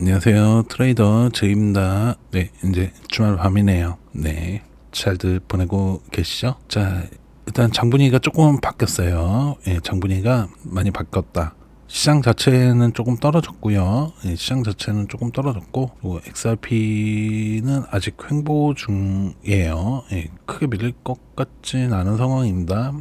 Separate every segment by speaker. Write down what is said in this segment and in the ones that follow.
Speaker 1: 안녕하세요. 트레이더 제입니다. 네, 이제 주말 밤이네요. 네, 잘들 보내고 계시죠? 자, 일단 장분위기가 조금 바뀌었어요. 예, 장분위기가 많이 바뀌었다. 시장 자체는 조금 떨어졌고요. 예, 시장 자체는 조금 떨어졌고, 그리고 XRP는 아직 횡보 중이에요. 예, 크게 밀릴 것 같진 않은 상황입니다.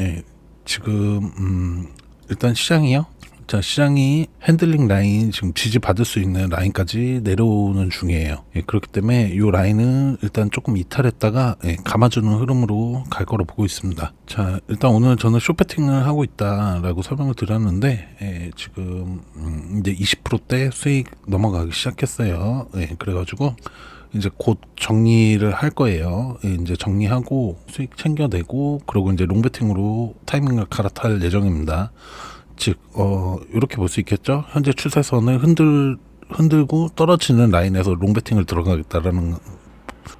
Speaker 1: 예, 지금 음, 일단 시장이요. 자, 시장이 핸들링 라인 지금 지지 받을 수 있는 라인까지 내려오는 중이에요. 예, 그렇기 때문에 이 라인은 일단 조금 이탈했다가 예, 감아주는 흐름으로 갈 거로 보고 있습니다. 자, 일단 오늘 저는 쇼패팅을 하고 있다라고 설명을 드렸는데 예, 지금 음, 이제 20%대 수익 넘어가기 시작했어요. 예, 그래가지고 이제 곧 정리를 할 거예요. 예, 이제 정리하고 수익 챙겨내고 그리고 이제 롱베팅으로 타이밍을 갈아탈 예정입니다. 즉, 어, 이렇게 볼 수 있겠죠? 현재 추세선을 흔들, 흔들고 떨어지는 라인에서 롱베팅을 들어가겠다라는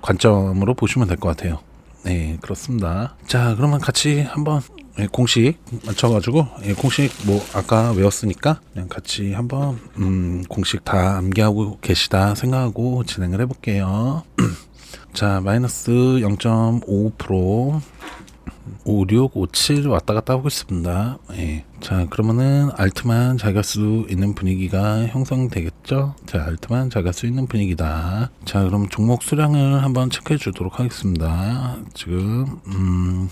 Speaker 1: 관점으로 보시면 될 것 같아요. 네, 그렇습니다. 자, 그러면 같이 한번 예, 공식 맞춰가지고 예, 공식 뭐 아까 외웠으니까 그냥 같이 한번 음, 공식 다 암기하고 계시다 생각하고 진행을 해볼게요. 자, 마이너스 0.5% 56, 57 왔다 갔다 하고 있습니다. 예. 자, 그러면은 알트만 잘갈수 있는 분위기가 형성되겠죠? 자, 알트만 잘갈수 있는 분위기다. 자, 그럼 종목 수량을 한번 체크해 주도록 하겠습니다. 지금, 음,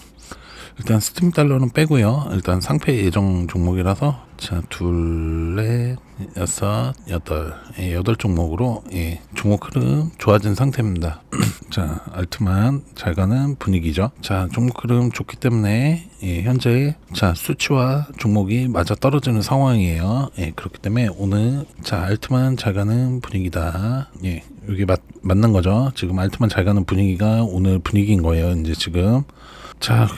Speaker 1: 일단 스팀 달러는 빼고요. 일단 상패 예정 종목이라서 자, 둘, 넷, 여섯, 여덟, 예, 여덟 종목으로 예, 종목 흐름 좋아진 상태입니다. 자, 알트만 잘 가는 분위기죠. 자, 종목 흐름 좋기 때문에 예, 현재 자 수치와 종목이 맞아 떨어지는 상황이에요. 예, 그렇기 때문에 오늘 자 알트만 잘 가는 분위기다. 예, 여기 맞 맞는 거죠. 지금 알트만 잘 가는 분위기가 오늘 분위기인 거예요. 이제 지금 자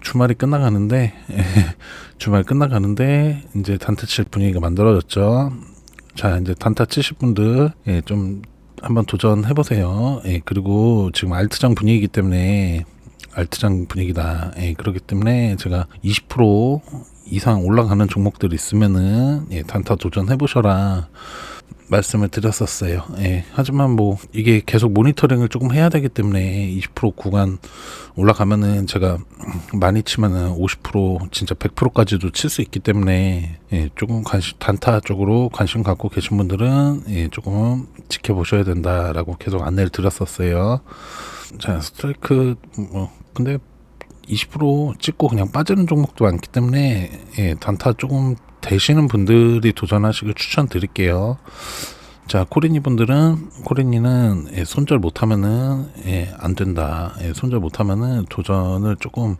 Speaker 1: 주말이 끝나가는데 예, 주말 끝나가는데 이제 단타 칠 분위기가 만들어졌죠. 자 이제 단타 치실 분들 예, 좀 한번 도전해 보세요. 예, 그리고 지금 알트장 분위기이기 때문에 알트장 분위기다. 예, 그렇기 때문에 제가 20% 이상 올라가는 종목들 있으면은 예, 단타 도전해 보셔라. 말씀을 드렸었어요. 예. 하지만 뭐 이게 계속 모니터링을 조금 해야 되기 때문에 20% 구간 올라가면은 제가 많이 치면은 50% 진짜 100%까지도 칠 수 있기 때문에 예, 조금 관심 단타 쪽으로 관심 갖고 계신 분들은 예, 조금 지켜보셔야 된다라고 계속 안내를 드렸었어요. 자 스트라이크 뭐 근데 20% 찍고 그냥 빠지는 종목도 많기 때문에 예, 단타 조금 되시는 분들이 도전하시길 추천드릴게요. 자, 코리니 분들은, 코리니는, 예, 손절 못하면은, 예, 안 된다. 예, 손절 못하면은 도전을 조금,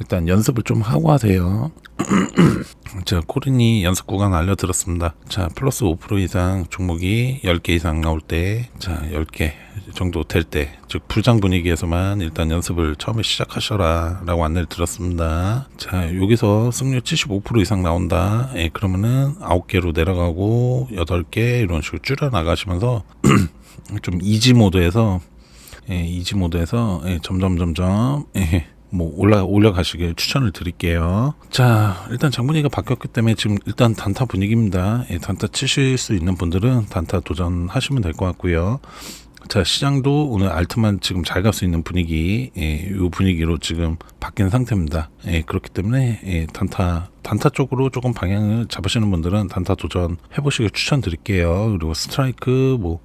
Speaker 1: 일단 연습을 좀 하고 하세요. 자, 코리니 연습 구간 알려드렸습니다. 자, 플러스 5% 이상 종목이 10개 이상 나올 때, 자, 10개 정도 될 때, 즉, 불장 분위기에서만 일단 연습을 처음에 시작하셔라. 라고 안내를 드렸습니다. 자, 여기서 승률 75% 이상 나온다. 예, 그러면은 9개로 내려가고, 8개, 이런 식으로 줄여 나가시면서, 좀 이지 모드에서, 예, 이지 모드에서, 예, 점점, 점점, 예, 뭐 올라 올려가시길 추천을 드릴게요. 자, 일단 장분위기가 바뀌었기 때문에 지금 일단 단타 분위기입니다. 예, 단타 치실 수 있는 분들은 단타 도전하시면 될 것 같고요. 자, 시장도 오늘 알트만 지금 잘 갈 수 있는 분위기, 예, 요 분위기로 지금 바뀐 상태입니다. 예, 그렇기 때문에, 예, 단타, 단타 쪽으로 조금 방향을 잡으시는 분들은 단타 도전 해보시길 추천드릴게요. 그리고 스트라이크, 뭐,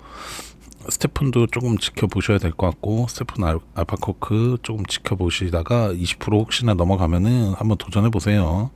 Speaker 1: 스테픈도 조금 지켜보셔야 될 것 같고 스테픈 알, 알파코크 조금 지켜보시다가 20% 혹시나 넘어가면은 한번 도전해 보세요.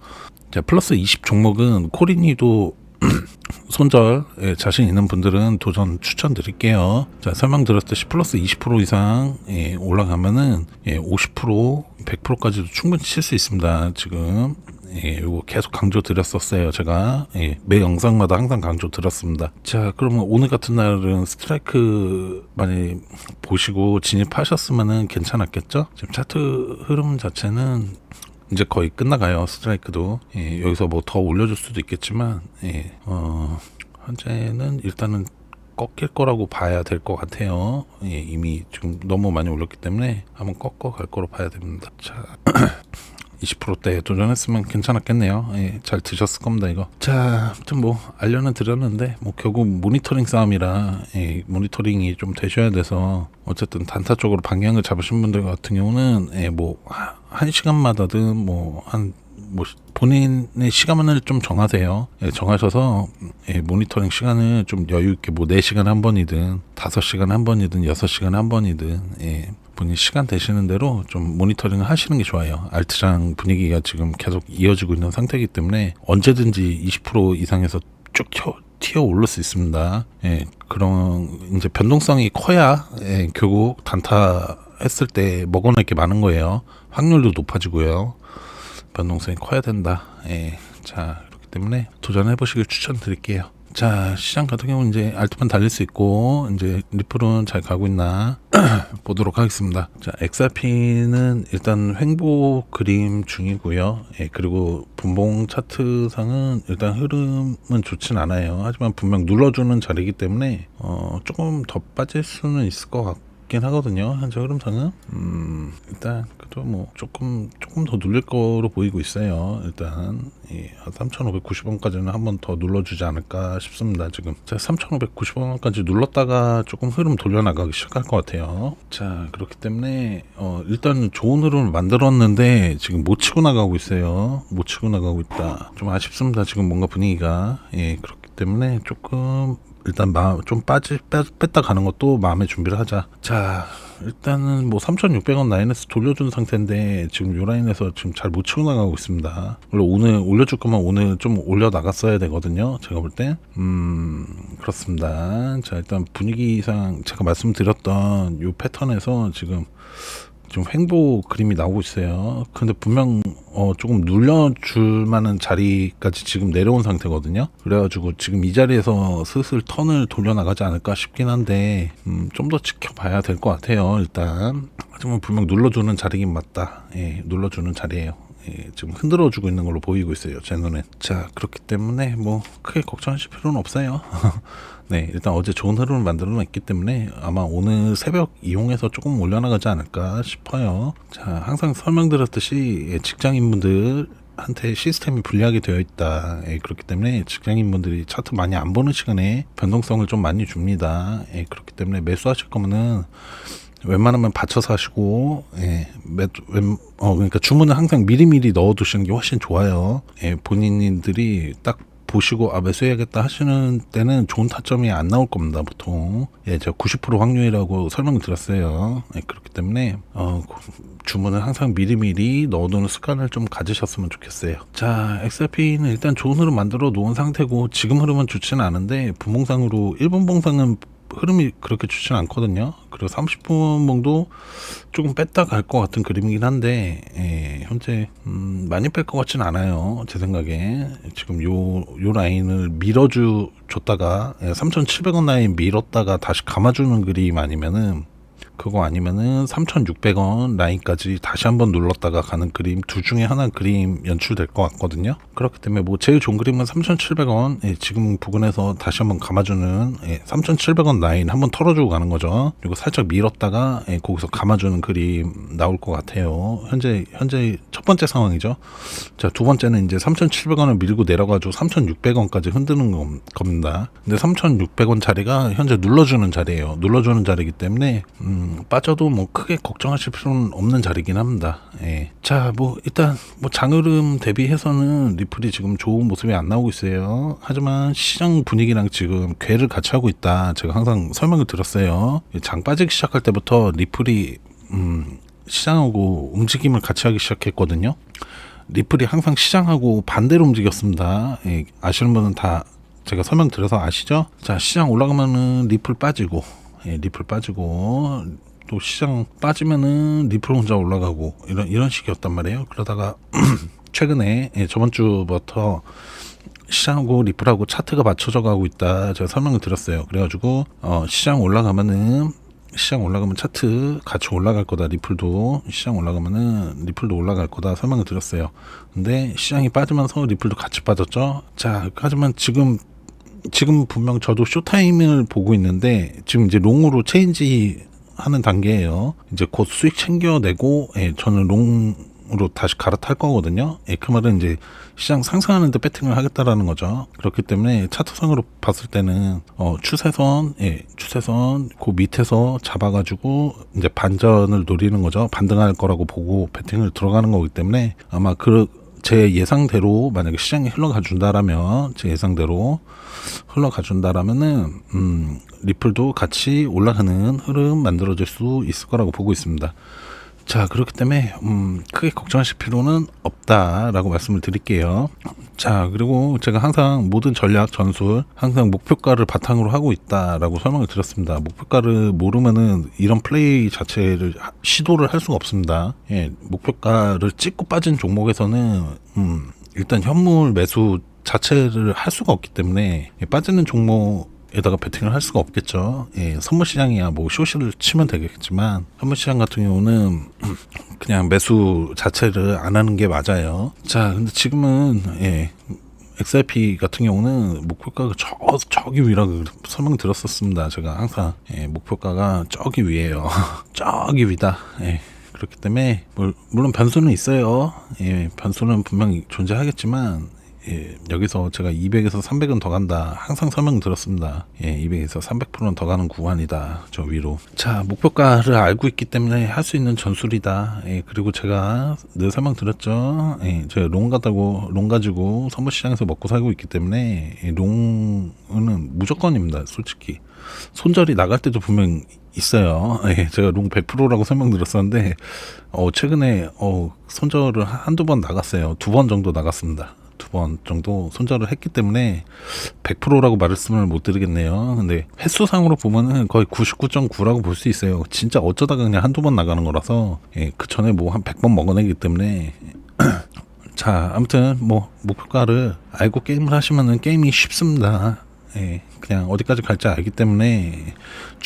Speaker 1: 자 플러스 20 종목은 코리니도 손절 예, 자신 있는 분들은 도전 추천드릴게요. 자 설명 드렸듯이 플러스 20% 이상 예, 올라가면은 예, 50% 100%까지도 충분히 칠 수 있습니다. 지금 예, 요거 계속 강조 드렸었어요. 제가 예, 매 영상마다 항상 강조 드렸습니다. 자, 그러면 오늘 같은 날은 스트라이크 많이 보시고 진입하셨으면은 괜찮았겠죠? 지금 차트 흐름 자체는 이제 거의 끝나가요. 스트라이크도 예, 여기서 뭐 더 올려줄 수도 있겠지만 예, 어, 현재는 일단은 꺾일 거라고 봐야 될 것 같아요. 예, 이미 지금 너무 많이 올렸기 때문에 한번 꺾어 갈 거로 봐야 됩니다. 자. 20%대 도전했으면 괜찮았겠네요. 예, 잘 드셨을 겁니다 이거. 자, 아무튼 뭐 알려는 드렸는데 뭐 결국 모니터링 싸움이라 예, 모니터링이 좀 되셔야 돼서 어쨌든 단타 쪽으로 방향을 잡으신 분들 같은 경우는 예, 뭐 한 시간마다든 뭐 한 뭐 본인의 시간을 좀 정하세요. 예, 정하셔서 예, 모니터링 시간을 좀 여유 있게 뭐 4시간 한 번이든 5시간 한 번이든 6시간 한 번이든 예, 본인 시간 되시는 대로 좀 모니터링을 하시는 게 좋아요. 알트장 분위기가 지금 계속 이어지고 있는 상태이기 때문에 언제든지 20% 이상에서 쭉 튀어, 튀어 오를 수 있습니다. 예, 그런 이제 변동성이 커야 예, 결국 단타 했을 때 먹어낼 게 많은 거예요. 확률도 높아지고요. 변동성이 커야 된다. 예. 자, 그렇기 때문에 도전해 보시길 추천드릴게요. 자, 시장 같은 경우는 이제 알트만 달릴 수 있고, 이제 리플은 잘 가고 있나 보도록 하겠습니다. 자, XRP는 일단 횡보 그림 중이고요. 예, 그리고 분봉 차트상은 일단 흐름은 좋진 않아요. 하지만 분명 눌러주는 자리이기 때문에, 어, 조금 더 빠질 수는 있을 것 같고, 긴 하거든요. 현재 흐름상은 음, 일단 그래도 뭐 조금 조금 더 눌릴 거로 보이고 있어요. 일단 예, 3,590원까지는 한 번 더 눌러주지 않을까 싶습니다. 지금 자 3,590원까지 눌렀다가 조금 흐름 돌려나가기 시작할 것 같아요. 자 그렇기 때문에 어, 일단 좋은 흐름을 만들었는데 지금 못 치고 나가고 있어요. 못 치고 나가고 있다. 좀 아쉽습니다. 지금 뭔가 분위기가 예 그렇기 때문에 조금 일단 마, 좀 빠지 뺐, 뺐다 가는 것도 마음의 준비를 하자. 자, 일단은 뭐 3,600원 라인에서 돌려준 상태인데 지금 요 라인에서 지금 잘 못 치고 나가고 있습니다. 원래 오늘 올려줄 거면 오늘 좀 올려 나갔어야 되거든요. 제가 볼 때. 음, 그렇습니다. 자, 일단 분위기상 제가 말씀드렸던 요 패턴에서 지금 좀 횡보 그림이 나오고 있어요. 근데 분명 어 조금 눌려줄 만한 자리까지 지금 내려온 상태거든요. 그래가지고 지금 이 자리에서 슬슬 턴을 돌려나가지 않을까 싶긴 한데 음, 좀 더 지켜봐야 될 것 같아요. 일단 하지만 분명 눌러주는 자리긴 맞다. 예, 눌러주는 자리예요. 예, 지금 흔들어 주고 있는 걸로 보이고 있어요. 제 눈엔. 자, 그렇기 때문에 뭐 크게 걱정하실 필요는 없어요. 네, 일단 어제 좋은 흐름을 만들어 놨기 때문에 아마 오늘 새벽 이용해서 조금 올려나가지 않을까 싶어요. 자, 항상 설명드렸듯이 예, 직장인분들 한테 시스템이 불리하게 되어 있다. 예, 그렇기 때문에 직장인분들이 차트 많이 안 보는 시간에 변동성을 좀 많이 줍니다. 예, 그렇기 때문에 매수하실 거면은 웬만하면 받쳐서 하시고 예, 매, 웬, 어 그러니까 주문을 항상 미리미리 넣어두시는 게 훨씬 좋아요. 예, 본인들이 딱 보시고 아 매수해야겠다 하시는 때는 좋은 타점이 안 나올 겁니다 보통. 예 제가 90% 확률이라고 설명을 드렸어요. 예, 그렇기 때문에 어 주문을 항상 미리미리 넣어두는 습관을 좀 가지셨으면 좋겠어요. 자 XRP는 일단 좋은 흐름 만들어 놓은 상태고 지금 흐름은 좋지는 않은데 분봉상으로 1분 봉상은 흐름이 그렇게 좋지는 않거든요. 그리고 30분 정도 조금 뺐다 갈 것 같은 그림이긴 한데 예, 현재 음, 많이 뺄 것 같지는 않아요. 제 생각에 지금 요 요 라인을 밀어주 줬다가 예, 3,700원 라인 밀었다가 다시 감아주는 그림 아니면은 그거 아니면은 3,600원 라인까지 다시 한번 눌렀다가 가는 그림 둘 중에 하나 그림 연출될 것 같거든요. 그렇기 때문에 뭐 제일 좋은 그림은 3,700원 예, 지금 부근에서 다시 한번 감아주는 예, 3,700원 라인 한번 털어주고 가는 거죠. 그리고 살짝 밀었다가 예, 거기서 감아주는 그림 나올 것 같아요. 현재 현재 첫 번째 상황이죠. 자 두 번째는 이제 3,700원을 밀고 내려가지고 3,600원까지 흔드는 겁- 겁니다. 근데 3,600원 자리가 현재 눌러주는 자리예요. 눌러주는 자리이기 때문에 음, 빠져도 뭐 크게 걱정하실 필요는 없는 자리긴 합니다. 예. 자, 뭐 일단 뭐 장흐름 대비해서는 리플이 지금 좋은 모습이 안 나오고 있어요. 하지만 시장 분위기랑 지금 괴를 같이 하고 있다. 제가 항상 설명을 드렸어요. 장 빠지기 시작할 때부터 리플이 음, 시장하고 움직임을 같이 하기 시작했거든요. 리플이 항상 시장하고 반대로 움직였습니다. 예, 아시는 분은 다 제가 설명드려서 아시죠? 자, 시장 올라가면은 리플 빠지고, 예, 리플 빠지고, 또 시장 빠지면은 리플 혼자 올라가고, 이런, 이런 식이었단 말이에요. 그러다가, 최근에, 예, 저번 주부터 시장하고 리플하고 차트가 맞춰져 가고 있다. 제가 설명을 드렸어요. 그래가지고, 어, 시장 올라가면은, 시장 올라가면 차트 같이 올라갈 거다. 리플도 시장 올라가면은 리플도 올라갈 거다. 설명을 드렸어요. 근데 시장이 빠지면서 리플도 같이 빠졌죠. 자, 하지만 지금 지금 분명 저도 쇼타임을 보고 있는데 지금 이제 롱으로 체인지 하는 단계예요. 이제 곧 수익 챙겨내고 예, 저는 롱 시장으로 다시 갈아탈 거거든요. 예, 그 말은 이제 시장 상승하는데 배팅을 하겠다라는 거죠. 그렇기 때문에 차트상으로 봤을 때는 어, 추세선, 예, 추세선 그 밑에서 잡아가지고 이제 반전을 노리는 거죠. 반등할 거라고 보고 배팅을 들어가는 거기 때문에 아마 그 제 예상대로 만약에 시장이 흘러가 준다라면 제 예상대로 흘러가 준다라면은 음 리플도 같이 올라가는 흐름 만들어질 수 있을 거라고 보고 있습니다. 자 그렇기 때문에 음 크게 걱정하실 필요는 없다라고 말씀을 드릴게요. 자 그리고 제가 항상 모든 전략 전술 항상 목표가를 바탕으로 하고 있다라고 설명을 드렸습니다. 목표가를 모르면은 이런 플레이 자체를 하- 시도를 할 수가 없습니다. 예, 목표가를 찍고 빠진 종목에서는 음 일단 현물 매수 자체를 할 수가 없기 때문에 예, 빠지는 종목 에다가 베팅을 할 수가 없겠죠. 예, 선물 시장이야 뭐 쇼시를 치면 되겠지만 선물 시장 같은 경우는 그냥 매수 자체를 안 하는 게 맞아요. 자, 근데 지금은 예. XRP 같은 경우는 목표가가 저, 저기 위라고 설명 드렸었습니다. 제가 항상 예, 목표가가 저기 위에요. 저기 위다. 예. 그렇기 때문에 물- 물론 변수는 있어요. 예, 변수는 분명히 존재하겠지만 예, 여기서 제가 200에서 300은 더 간다. 항상 설명 들었습니다. 예, 200에서 300%는 더 가는 구간이다. 저 위로. 자, 목표가를 알고 있기 때문에 할 수 있는 전술이다. 예, 그리고 제가 늘 설명 드렸죠. 예, 제가 롱 가다고, 롱 가지고 선물시장에서 먹고 살고 있기 때문에 예, 롱은 무조건입니다. 솔직히. 손절이 나갈 때도 분명 있어요. 예, 제가 롱 100%라고 설명드렸었는데, 어, 최근에, 어, 손절을 한- 한두 번 나갔어요. 두 번 정도 나갔습니다. 두번 정도 손절을 했기 때문에 100%라고 말씀을 못 드리겠네요. 근데 횟수상으로 보면은 거의 99.9라고 볼 수 있어요. 진짜 어쩌다가 그냥 한두 번 나가는 거라서, 예, 그 전에 뭐 한 100번 먹어내기 때문에, 자, 아무튼 뭐 목표가를 알고 게임을 하시면은 게임이 쉽습니다. 예, 그냥 어디까지 갈지 알기 때문에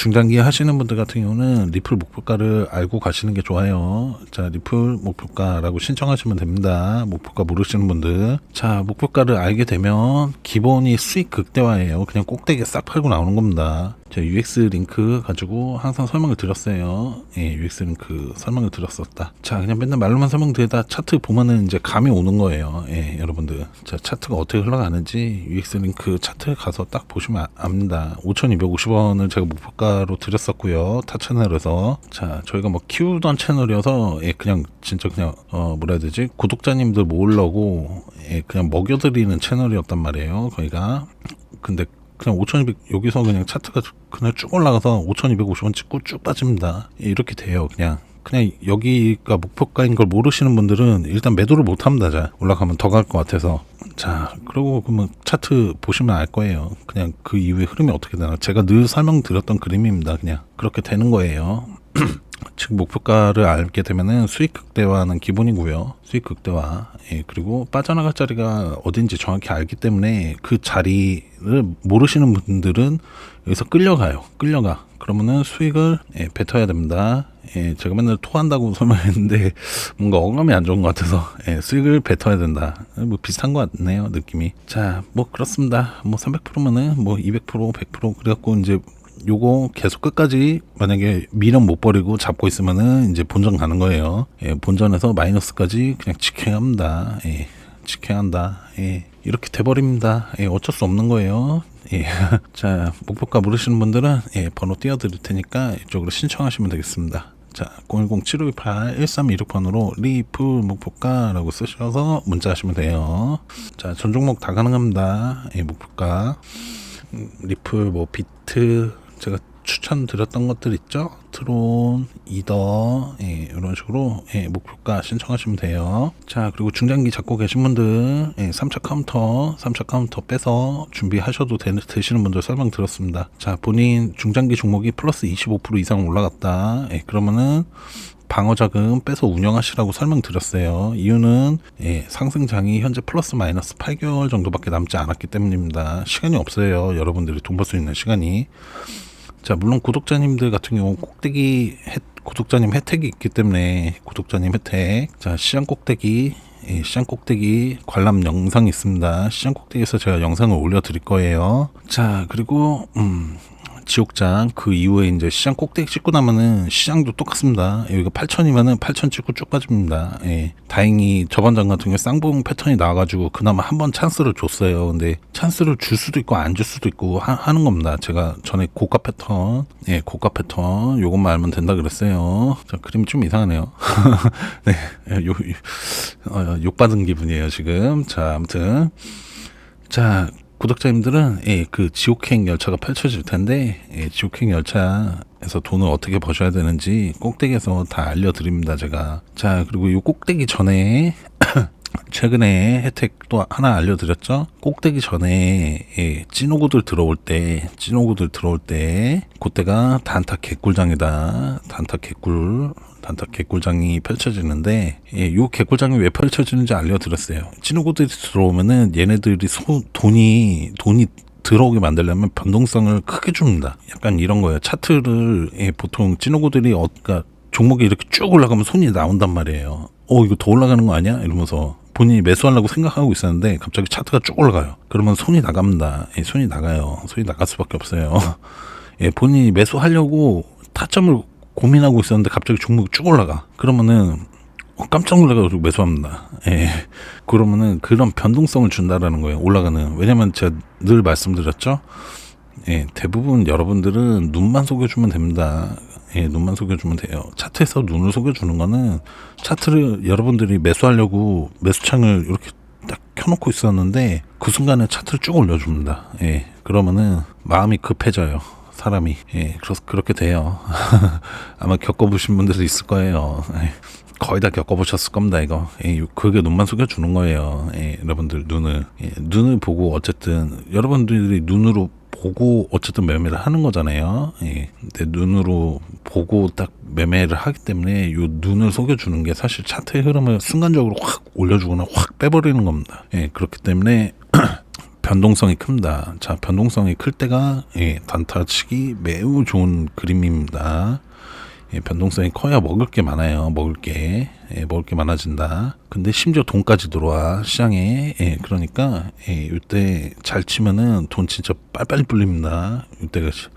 Speaker 1: 중단기 하시는 분들 같은 경우는 리플 목표가를 알고 가시는 게 좋아요. 자, 리플 목표가라고 신청하시면 됩니다. 목표가 모르시는 분들. 자, 목표가를 알게 되면 기본이 수익 극대화예요. 그냥 꼭대기 싹 팔고 나오는 겁니다. 자, UX 링크 가지고 항상 설명을 드렸어요. 예, UX 링크 설명을 드렸었다. 자, 그냥 맨날 말로만 설명드리다 차트 보면은 이제 감이 오는 거예요. 예, 여러분들. 자, 차트가 어떻게 흘러가는지 UX 링크 차트 가서 딱 보시면 아- 압니다. 5,250원을 제가 목표가 로 드렸었고요. 타 채널에서. 자, 저희가 뭐 키우던 채널이어서 예, 그냥 진짜 그냥 어, 뭐라 해야 되지? 구독자님들 모으려고 예, 그냥 먹여드리는 채널이었단 말이에요. 거기가. 근데 그냥 5,200 여기서 그냥 차트가 그냥 쭉 올라가서 5,250원 찍고 쭉 빠집니다. 예, 이렇게 돼요. 그냥 그냥 여기가 목표가인 걸 모르시는 분들은 일단 매도를 못 합니다. 자, 올라가면 더 갈 것 같아서. 자, 그리고 그러면 차트 보시면 알 거예요. 그냥 그 이후에 흐름이 어떻게 되나. 제가 늘 설명드렸던 그림입니다. 그냥 그렇게 되는 거예요. 즉 목표가를 알게 되면은 수익 극대화는 기본이고요. 수익 극대화. 예, 그리고 빠져나갈 자리가 어딘지 정확히 알기 때문에 그 자리를 모르시는 분들은 여기서 끌려가요. 끌려가. 그러면은 수익을 예, 뱉어야 됩니다. 예, 제가 맨날 토한다고 설명했는데 뭔가 어감이 안 좋은 것 같아서 예, 수익을 뱉어야 된다. 뭐 비슷한 것 같네요 느낌이. 자, 뭐 그렇습니다. 뭐 300%면은 뭐 200% 100% 그래갖고 이제 요거 계속 끝까지 만약에 미련 못 버리고 잡고 있으면은 이제 본전 가는 거예요. 예, 본전에서 마이너스까지 그냥 지켜야 합니다. 예, 지켜야 한다. 예, 이렇게 돼버립니다. 예, 어쩔 수 없는 거예요. 예. 자, 목표가 모르시는 분들은 예, 번호 띄워드릴 테니까 이쪽으로 신청하시면 되겠습니다. 자, 010-7528-1326번으로 리플 목표가라고 쓰셔서 문자 하시면 돼요. 자, 전 종목 다 가능합니다. 예, 목표가. 음, 리플, 뭐, 비트, 제가 추천드렸던 것들 있죠? 트론, 이더, 예, 이런 식으로, 예, 목표가 신청하시면 돼요. 자, 그리고 중장기 잡고 계신 분들, 예, 3차 카운터, 3차 카운터 빼서 준비하셔도 되, 되시는 분들 설명 들었습니다. 자, 본인 중장기 종목이 플러스 25% 이상 올라갔다. 예, 그러면은, 방어 자금 빼서 운영하시라고 설명드렸어요. 이유는 예, 상승장이 현재 플러스 마이너스 8개월 정도밖에 남지 않았기 때문입니다. 시간이 없어요. 여러분들이 돈 벌 수 있는 시간이. 자, 물론 구독자님들 같은 경우 꼭대기 혜, 구독자님 혜택이 있기 때문에 구독자님 혜택. 자, 시장 꼭대기 예, 시장 꼭대기 관람 영상이 있습니다. 시장 꼭대기에서 제가 영상을 올려드릴 거예요. 자, 그리고 음, 지옥장 그 이후에 이제 시장 꼭대기 찍고 나면은 시장도 똑같습니다. 여기가 8천이면은 8천 찍고 쭉 빠집니다. 예. 다행히 저번 장 같은 경우에 쌍봉 패턴이 나와가지고 그나마 한 번 찬스를 줬어요. 근데 찬스를 줄 수도 있고 안 줄 수도 있고 하, 는 겁니다. 제가 전에 고가 패턴, 예, 고가 패턴 요것만 알면 된다 그랬어요. 자, 그림이 좀 이상하네요. 네, 요, 요, 어, 욕 받은 기분이에요 지금. 자, 아무튼 자. 구독자님들은 예, 그 지옥행 열차가 펼쳐질 텐데 예, 지옥행 열차에서 돈을 어떻게 버셔야 되는지 꼭대기에서 다 알려드립니다 제가 자 그리고 이 꼭대기 전에 최근에 혜택도 하나 알려드렸죠. 꼭대기 전에 예, 찐오구들 들어올 때, 찐오구들 들어올 때, 그때가 단타 개꿀장이다. 단타 개꿀, 단타 개꿀장이 펼쳐지는데, 예, 요 개꿀장이 왜 펼쳐지는지 알려드렸어요. 찐오구들이 들어오면은 얘네들이 소, 돈이, 돈이 들어오게 만들려면 변동성을 크게 줍니다. 약간 이런 거예요. 차트를 예, 보통 찐오구들이 어, 그러니까 종목이 이렇게 쭉 올라가면 손이 나온단 말이에요. 어 이거 더 올라가는 거 아니야? 이러면서 본인이 매수하려고 생각하고 있었는데 갑자기 차트가 쭉 올라가요. 그러면 손이 나갑니다. 예, 손이 나가요. 손이 나갈 수밖에 없어요. 예, 본인이 매수하려고 타점을 고민하고 있었는데 갑자기 종목이 쭉 올라가. 그러면은 어, 깜짝 놀라가지고 매수합니다. 예. 그러면은 그런 변동성을 준다라는 거예요. 올라가는. 왜냐면 제가 늘 말씀드렸죠. 예, 대부분 여러분들은 눈만 속여주면 됩니다. 예, 눈만 속여주면 돼요. 차트에서 눈을 속여주는 거는 차트를 여러분들이 매수하려고 매수창을 이렇게 딱 켜놓고 있었는데 그 순간에 차트를 쭉 올려줍니다. 예, 그러면은 마음이 급해져요. 사람이 예, 그래서 그렇게 돼요. 아마 겪어보신 분들도 있을 거예요. 예. 거의 다 겪어보셨을 겁니다, 이거. 예, 그게 눈만 속여주는 거예요. 예, 여러분들 눈을. 예, 눈을 보고 어쨌든, 여러분들이 눈으로 보고 어쨌든 매매를 하는 거잖아요. 예. 내 눈으로 보고 딱 매매를 하기 때문에 요 눈을 속여주는 게 사실 차트의 흐름을 순간적으로 확 올려주거나 확 빼버리는 겁니다. 예. 그렇기 때문에 변동성이 큽니다. 자, 변동성이 클 때가 예, 단타치기 매우 좋은 그림입니다. 예, 변동성이 커야 먹을 게 많아요. 먹을 게 예, 먹을 게 많아진다. 근데 심지어 돈까지 들어와 시장에 예, 그러니까 예, 이때 잘 치면은 돈 진짜 빨빨리 불립니다. 이때가 시,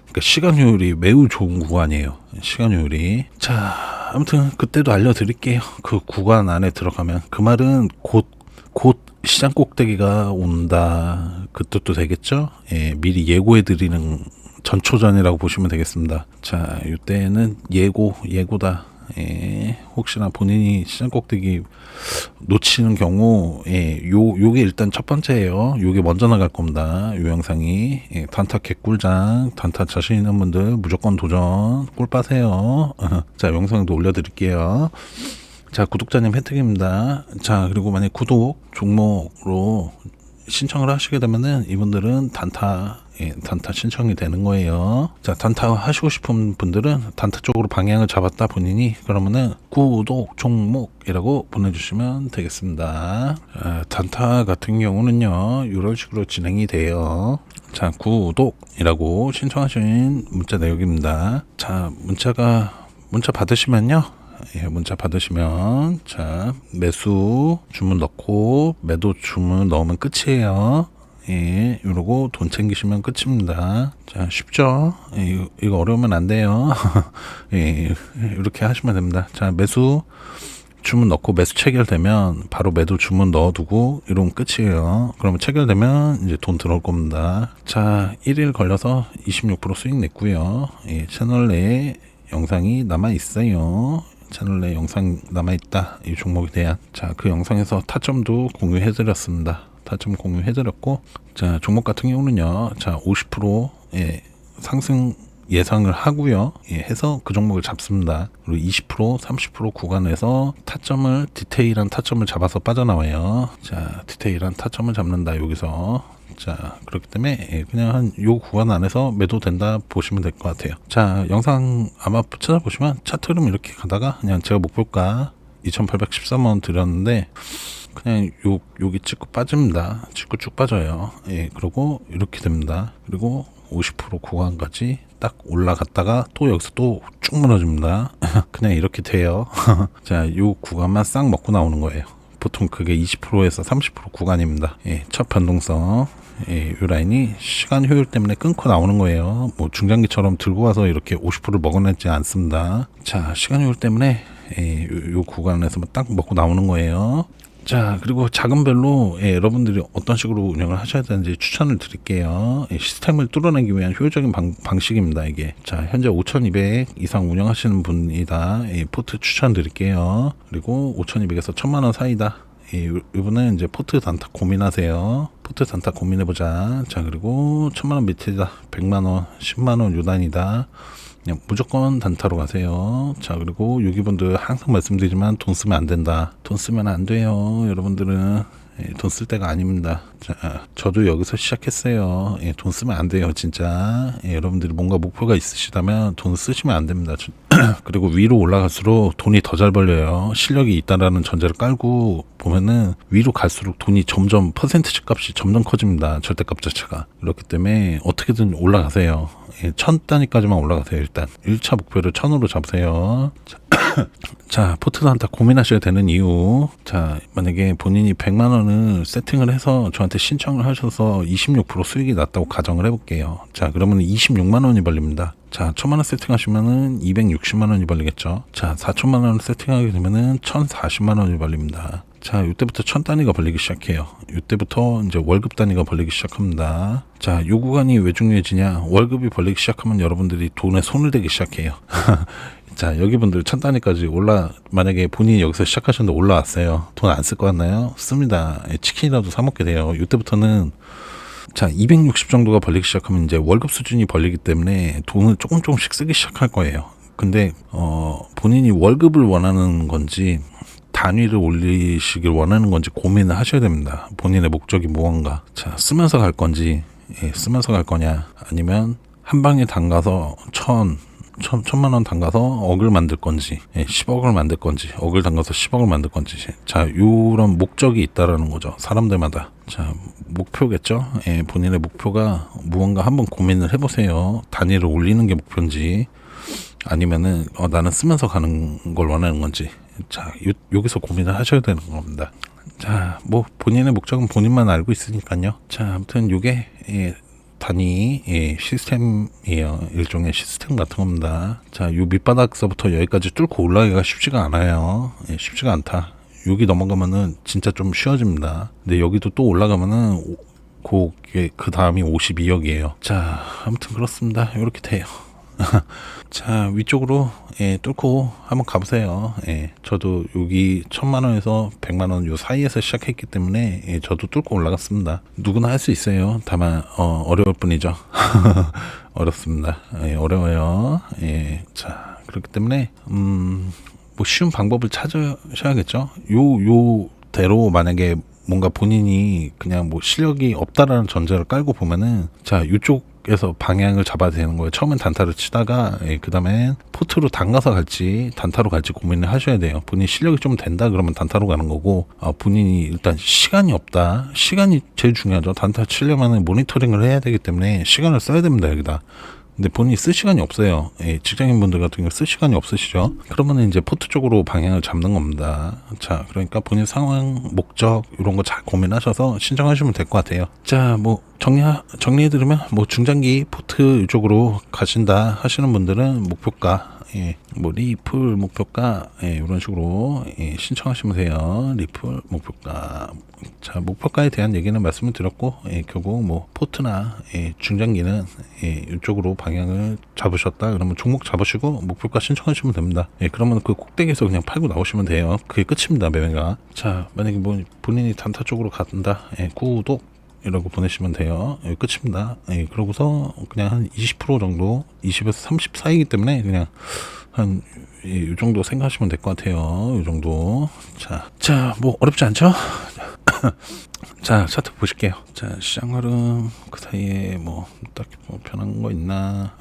Speaker 1: 그러니까 시간 효율이 매우 좋은 구간이에요. 시간 효율이 자 아무튼 그때도 알려드릴게요. 그 구간 안에 들어가면 그 말은 곧곧 시장 꼭대기가 온다. 그 뜻도 되겠죠? 예, 미리 예고해 드리는 전초전이라고 보시면 되겠습니다. 자, 이때는 예고, 예고다. 예, 혹시나 본인이 시장 꼭대기 놓치는 경우, 예, 요, 요게 일단 첫 번째예요. 요게 먼저 나갈 겁니다. 요 영상이. 예, 단타 개꿀장, 단타 자신 있는 분들 무조건 도전, 꿀 빠세요. 자, 영상도 올려드릴게요. 자, 구독자님 혜택입니다. 자, 그리고 만약 구독 종목으로 신청을 하시게 되면은 이분들은 단타 예, 단타 신청이 되는 거예요. 자, 단타 하시고 싶은 분들은 단타 쪽으로 방향을 잡았다 본인이 그러면은 구독 종목이라고 보내주시면 되겠습니다. 아, 단타 같은 경우는요, 이런 식으로 진행이 돼요. 자, 구독이라고 신청하신 문자 내용입니다. 자, 문자가 문자 받으시면요. 예, 문자 받으시면 자 매수 주문 넣고 매도 주문 넣으면 끝이에요. 예, 이러고 돈 챙기시면 끝입니다. 자, 쉽죠? 예, 이거, 어려우면 안 돼요. 예, 이렇게 하시면 됩니다. 자, 매수 주문 넣고 매수 체결되면 바로 매도 주문 넣어두고 이러면 끝이에요. 그러면 체결되면 이제 돈 들어올 겁니다. 자, 1일 걸려서 26% 수익 냈고요. 예, 채널 내에 영상이 남아 있어요. 채널 내 영상 남아 있다. 이 종목에 대한 자, 그 영상에서 타점도 공유해 드렸습니다. 타점 공유해 드렸고 자, 종목 같은 경우는요. 자, 50%의 상승 예상을 하고요. 예, 해서 그 종목을 잡습니다. 그리고 20% 30% 구간에서 타점을 디테일한 타점을 잡아서 빠져나와요. 자, 디테일한 타점을 잡는다 여기서. 자, 그렇기 때문에 예, 그냥 한 요 구간 안에서 매도 된다 보시면 될 것 같아요. 자, 영상 아마 찾아보시면 차트 흐름 이렇게 가다가 그냥 제가 목표가 2,813만 원 드렸는데 그냥 요 여기 찍고 빠집니다. 찍고 쭉 빠져요. 예, 그리고 이렇게 됩니다. 그리고 50% 구간까지 딱 올라갔다가 또 여기서 또 쭉 무너집니다. 그냥 이렇게 돼요. 자, 요 구간만 싹 먹고 나오는 거예요. 보통 그게 20%에서 30% 구간입니다. 예, 첫 변동성. 예, 이 라인이 시간 효율 때문에 끊고 나오는 거예요. 뭐 중장기처럼 들고 와서 이렇게 50%를 먹어내지 않습니다. 자, 시간 효율 때문에 예, 요, 요 구간에서 딱 먹고 나오는 거예요. 자, 그리고 자금별로 예, 여러분들이 어떤 식으로 운영을 하셔야 되는지 추천을 드릴게요. 예, 시스템을 뚫어내기 위한 효율적인 방, 방식입니다, 이게. 자, 현재 5,200 이상 운영하시는 분이다. 예, 포트 추천 드릴게요. 그리고 5,200에서 1,000만 원 사이다. 예, 요- 요번에 이제 포트 단타 고민하세요. 포트 단타 고민해보자. 자, 그리고 1,000만원 밑에다. 100만원, 10만원 요단이다. 그냥 무조건 단타로 가세요. 자, 그리고 여기분들 항상 말씀드리지만 돈 쓰면 안 된다. 돈 쓰면 안 돼요. 여러분들은 예, 돈쓸 때가 아닙니다. 자, 저도 여기서 시작했어요. 예, 돈 쓰면 안 돼요, 진짜. 예, 여러분들이 뭔가 목표가 있으시다면 돈 쓰시면 안 됩니다. 저- 그리고 위로 올라갈수록 돈이 더 잘 벌려요. 실력이 있다라는 전제를 깔고 보면은 위로 갈수록 돈이 점점 퍼센트지 값이 점점 커집니다. 절대값 자체가. 그렇기 때문에 어떻게든 올라가세요. 예, 천 단위까지만 올라가세요, 일단. 1차 목표를 천으로 잡으세요. 자, 자, 포트단타 고민하셔야 되는 이유. 자, 만약에 본인이 100만 원을 세팅을 해서 저한테 신청을 하셔서 26% 수익이 났다고 가정을 해볼게요. 자, 그러면 26만 원이 벌립니다. 자, 1000만 원 세팅하시면은 260만 원이 벌리겠죠. 자, 4천만 원을 세팅하게 되면은 1040만 원이 벌립니다. 자, 이때부터 천 단위가 벌리기 시작해요. 이때부터 이제 월급 단위가 벌리기 시작합니다. 자, 요 구간이 왜 중요해지냐? 월급이 벌리기 시작하면 여러분들이 돈에 손을 대기 시작해요. 자, 여기 분들 천 단위까지 올라, 만약에 본인이 여기서 시작하셨는데 올라왔어요. 돈 안쓸것 같나요? 씁니다. 예, 치킨이라도 사먹게 돼요. 이때부터는 자, 260 정도가 벌리기 시작하면 이제 월급 수준이 벌리기 때문에 돈을 조금 조금씩 쓰기 시작할 거예요. 근데, 어, 본인이 월급을 원하는 건지, 단위를 올리시길 원하는 건지 고민을 하셔야 됩니다. 본인의 목적이 무언가. 자, 쓰면서 갈 건지, 예, 쓰면서 갈 거냐, 아니면 한 방에 담가서 천, 천, 천만 원 담가서 억을 만들 건지, 예, 10억을 만들 건지, 억을 담가서 10억을 만들 건지. 자, 요런 목적이 있다라는 거죠. 사람들마다. 자, 목표겠죠? 예, 본인의 목표가 무언가 한번 고민을 해보세요. 단위를 올리는 게 목표인지, 아니면은, 어, 나는 쓰면서 가는 걸 원하는 건지. 자, 요, 여기서 고민을 하셔야 되는 겁니다. 자, 뭐, 본인의 목적은 본인만 알고 있으니까요. 자, 아무튼 요게, 예, 단위 예, 시스템이에요. 일종의 시스템 같은 겁니다. 자, 요 밑바닥서부터 여기까지 뚫고 올라가기가 쉽지가 않아요. 예, 쉽지가 않다. 여기 넘어가면은 진짜 좀 쉬워집니다. 근데 여기도 또 올라가면은 오- 그게 그 다음이 52억이에요. 자, 아무튼 그렇습니다. 이렇게 돼요. 자 위쪽으로 예, 뚫고 한번 가보세요. 예, 저도 여기 천만 원에서 백만 원 요 사이에서 시작했기 때문에 예, 저도 뚫고 올라갔습니다. 누구나 할 수 있어요. 다만 어, 어려울 뿐이죠. 어렵습니다. 예, 어려워요. 예, 자 그렇기 때문에 음, 뭐 쉬운 방법을 찾으셔야겠죠. 요 요대로 만약에 뭔가 본인이 그냥 뭐 실력이 없다라는 전제를 깔고 보면은 자 이쪽 에서 방향을 잡아야 되는 거예요. 처음엔 단타를 치다가 예, 그다음에 포트로 담가서 갈지 단타로 갈지 고민을 하셔야 돼요. 본인 실력이 좀 된다 그러면 단타로 가는 거고 아, 본인이 일단 시간이 없다. 시간이 제일 중요하죠. 단타 치려면은 모니터링을 해야 되기 때문에 시간을 써야 됩니다 여기다. 근데 본인이 쓸 시간이 없어요. 예, 직장인분들 같은 경우 쓸 시간이 없으시죠. 그러면 이제 포트 쪽으로 방향을 잡는 겁니다. 자, 그러니까 본인 상황, 목적 이런 거 잘 고민하셔서 신청하시면 될 것 같아요. 자, 뭐 정리 정리해 드리면 뭐 중장기 포트 이쪽으로 가신다 하시는 분들은 목표가 예, 뭐 리플 목표가 예, 이런 식으로 예, 신청하시면 돼요. 리플 목표가 자 목표가에 대한 얘기는 말씀을 드렸고 예, 결국 뭐 포트나 예, 중장기는 예, 이쪽으로 방향을 잡으셨다 그러면 종목 잡으시고 목표가 신청하시면 됩니다. 예, 그러면 그 꼭대기에서 그냥 팔고 나오시면 돼요. 그게 끝입니다 매매가. 자 만약에 뭐 본인이 단타 쪽으로 간다 예, 구독 이라고 보내시면 돼요. 예, 끝입니다. 예, 그러고서 그냥 한 20% 정도, 20에서 30 사이기 때문에 그냥 한, 예, 이 정도 생각하시면 될 것 같아요. 이 정도. 자, 자, 뭐, 어렵지 않죠? 자, 차트 보실게요. 자, 시장 흐름, 그 사이에 뭐, 딱히 뭐 변한 거 있나,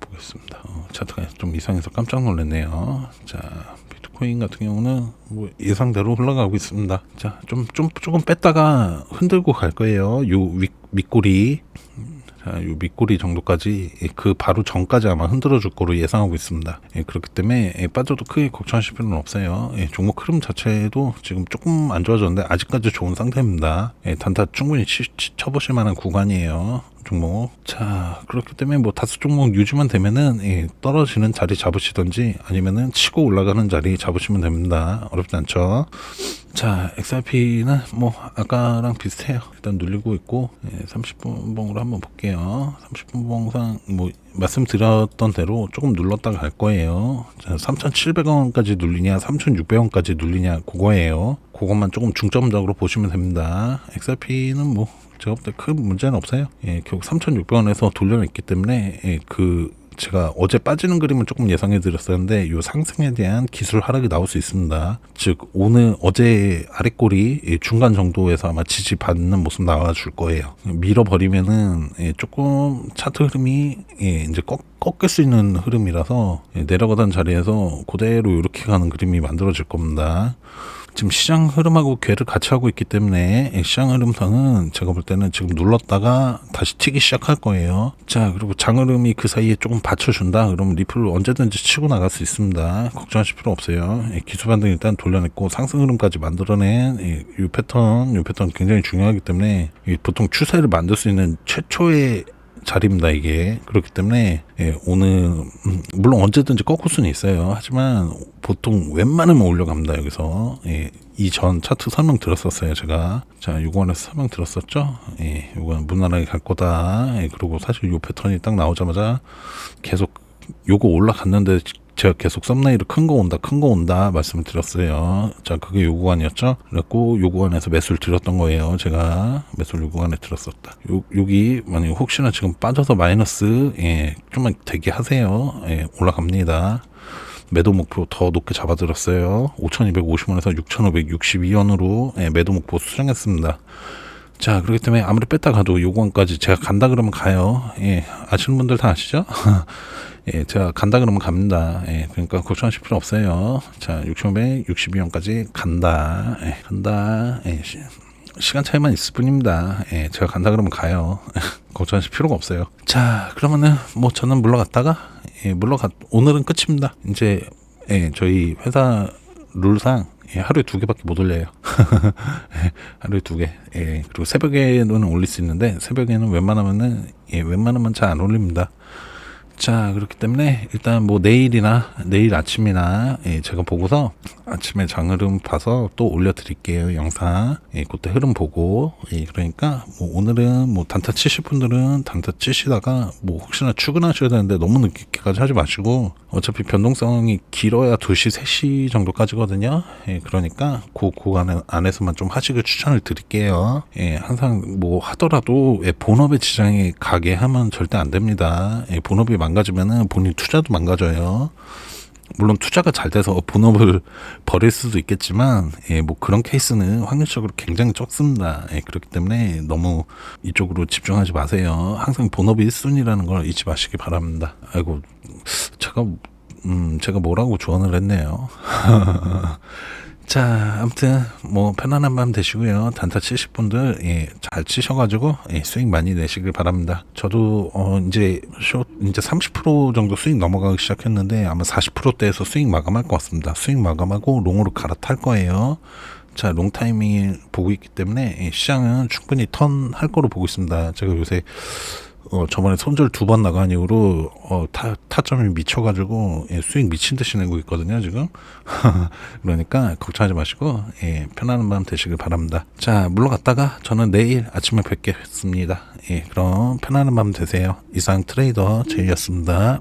Speaker 1: 보겠습니다. 어, 차트가 좀 이상해서 깜짝 놀랐네요. 자, 비트코인 같은 경우는 뭐 예상대로 흘러가고 있습니다. 자, 좀, 좀, 조금 뺐다가 흔들고 갈 거예요. 요 윗, 밑꼬리. 자, 요 밑꼬리 정도까지 예, 그 바로 전까지 아마 흔들어 줄 거로 예상하고 있습니다. 예, 그렇기 때문에 예, 빠져도 크게 걱정하실 필요는 없어요. 예, 종목 흐름 자체도 지금 조금 안 좋아졌는데 아직까지 좋은 상태입니다. 예, 단타 충분히 치, 치- 쳐보실 만한 구간이에요. 종목. 자, 그렇기 때문에 뭐 다섯 종목 유지만 되면은 예, 떨어지는 자리 잡으시던지 아니면은 치고 올라가는 자리 잡으시면 됩니다. 어렵지 않죠? 자, XRP는 뭐 아까랑 비슷해요. 일단 눌리고 있고 예, 30분 봉으로 한번 볼게요. 30분 봉상 뭐 말씀드렸던 대로 조금 눌렀다가 갈 거예요. 자, 3,700원까지 눌리냐, 3,600원까지 눌리냐 그거예요. 그것만 조금 중점적으로 보시면 됩니다. XRP는 뭐 제가 볼 때 큰 문제는 없어요. 예, 결국 3,600원에서 돌려냈기 때문에 예, 그 제가 어제 빠지는 그림은 조금 예상해 드렸었는데 요 상승에 대한 기술 하락이 나올 수 있습니다. 즉 오늘 어제 아랫골이 예, 중간 정도에서 아마 지지 받는 모습 나와줄 거예요. 밀어버리면은 예, 조금 차트 흐름이 예, 이제 꺾, 꺾일 수 있는 흐름이라서 예, 내려가던 자리에서 그대로 이렇게 가는 그림이 만들어질 겁니다. 지금 시장 흐름하고 괴를 같이 하고 있기 때문에 예, 시장 흐름상은 제가 볼 때는 지금 눌렀다가 다시 튀기 시작할 거예요. 자, 그리고 장 흐름이 그 사이에 조금 받쳐준다. 그러면 리플을 언제든지 치고 나갈 수 있습니다. 걱정하실 필요 없어요. 예, 기술 반등 일단 돌려냈고 상승 흐름까지 만들어낸 예, 이 패턴, 이 패턴 굉장히 중요하기 때문에 이 보통 추세를 만들 수 있는 최초의 자리입니다 이게. 그렇기 때문에 예, 오늘 음, 물론 언제든지 꺾을 수는 있어요. 하지만 보통 웬만하면 올려갑니다 여기서. 예, 이전 차트 설명 들었었어요 제가. 자 요거에서 설명 들었었죠? 예, 요건 무난하게 갈 거다. 예, 그리고 사실 요 패턴이 딱 나오자마자 계속 요거 올라갔는데 제가 계속 썸네일을 큰 거 온다, 큰 거 온다 말씀을 드렸어요. 자, 그게 요구안이었죠. 그래갖고 요구안에서 매수를 드렸던 거예요. 제가 매수를 요구안에 들었었다. 요, 여기 만약 혹시나 지금 빠져서 마이너스, 예, 좀만 대기하세요. 예, 올라갑니다. 매도 목표 더 높게 잡아들었어요. 5,250원에서 6,562원으로 예, 매도 목표 수정했습니다. 자, 그렇기 때문에 아무리 뺐다 가도 요구안까지 제가 간다 그러면 가요. 예, 아시는 분들 다 아시죠? 예, 제가 간다 그러면 갑니다. 예, 그러니까 걱정하실 필요 없어요. 자, 6,562원까지 간다. 예, 간다. 예, 시, 시간 차이만 있을 뿐입니다. 예, 제가 간다 그러면 가요. 걱정하실 필요가 없어요. 자, 그러면은 뭐 저는 물러갔다가 예, 물러갔 오늘은 끝입니다. 이제 예, 저희 회사 룰상 예, 하루에 두 개밖에 못 올려요. 예, 하루에 두 개. 예, 그리고 새벽에는 올릴 수 있는데 새벽에는 웬만하면은 예, 웬만하면 잘 안 올립니다. 자 그렇기 때문에 일단 뭐 내일이나 내일 아침이나 예, 제가 보고서 아침에 장 흐름 봐서 또 올려드릴게요 영상. 예, 그때 흐름 보고. 예, 그러니까 뭐 오늘은 뭐 단타 치실 분들은 단타 치시다가 뭐 혹시나 출근하셔야 되는데 너무 늦게까지 하지 마시고 어차피 변동성이 길어야 2시 3시 정도까지거든요. 예, 그러니까 그 구간 안에서만 좀 하시길 추천을 드릴게요. 예, 항상 뭐 하더라도 예, 본업에 지장이 가게 하면 절대 안 됩니다. 예, 본업이 망가지면은 본인 투자도 망가져요 물론 투자가 잘 돼서 본업을 버릴 수도 있겠지만 예, 뭐 그런 케이스는 확률적으로 굉장히 적습니다. 예, 그렇기 때문에 너무 이쪽으로 집중하지 마세요. 항상 본업이 1순위라는 걸 잊지 마시기 바랍니다. 아이고 제가 음 제가 뭐라고 조언을 했네요. 자, 아무튼 뭐 편안한 밤 되시고요. 단타 치실 분들 예, 잘 치셔가지고 예, 수익 많이 내시길 바랍니다. 저도 어 이제 숏 이제 30% 정도 수익 넘어가기 시작했는데 아마 40%대에서 수익 마감할 것 같습니다. 수익 마감하고 롱으로 갈아탈 거예요. 자, 롱 타이밍 보고 있기 때문에 예, 시장은 충분히 턴 할 거로 보고 있습니다. 제가 요새 어, 저번에 손절 두 번 나간 이후로, 어, 타, 타점이 미쳐가지고, 예, 수익 미친 듯이 내고 있거든요, 지금. 그러니까, 걱정하지 마시고, 예, 편안한 밤 되시길 바랍니다. 자, 물러갔다가, 저는 내일 아침에 뵙겠습니다. 예, 그럼, 편안한 밤 되세요. 이상 트레이더 제이였습니다.